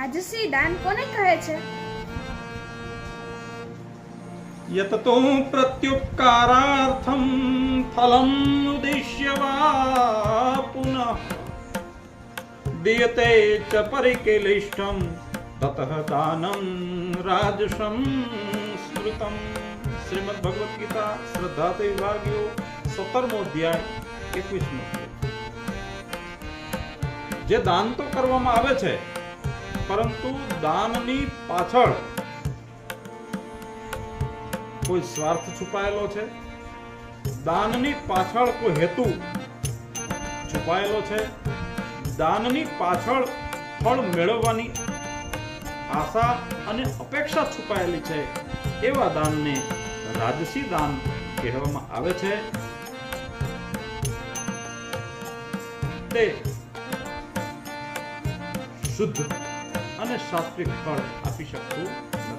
રાજસી દાન કોને કહે છે? યતતો પ્રત્યુપકારાર્થમ ફલમ ઉદ્દેશ્યવા પુનઃ. દીયતે ચ પરિકેલિષ્ટમ તતઃ દાનમ રાજસમ સ્મૃતમ. શ્રીમદ ભગવદ્ ગીતા શ્રદ્ધા તે વિભાગ્યો સત્તરમો અધ્યાય, એકવીસમો જે દાન તો કરવામાં આવે છે પરંતુ દાનની પાછળ કોઈ સ્વાર્થ છુપાયેલો છે? દાનની પાછળ કોઈ હેતુ છુપાયેલો છે? દાનની પાછળ ફળ મેળવવાની આશા અને અપેક્ષા છુપાયેલી છે? એવા દાનને રાજસી દાન કહેવામાં આવે છે. તે શુદ્ધ અને સાત્વિક ફળ આપી શકતું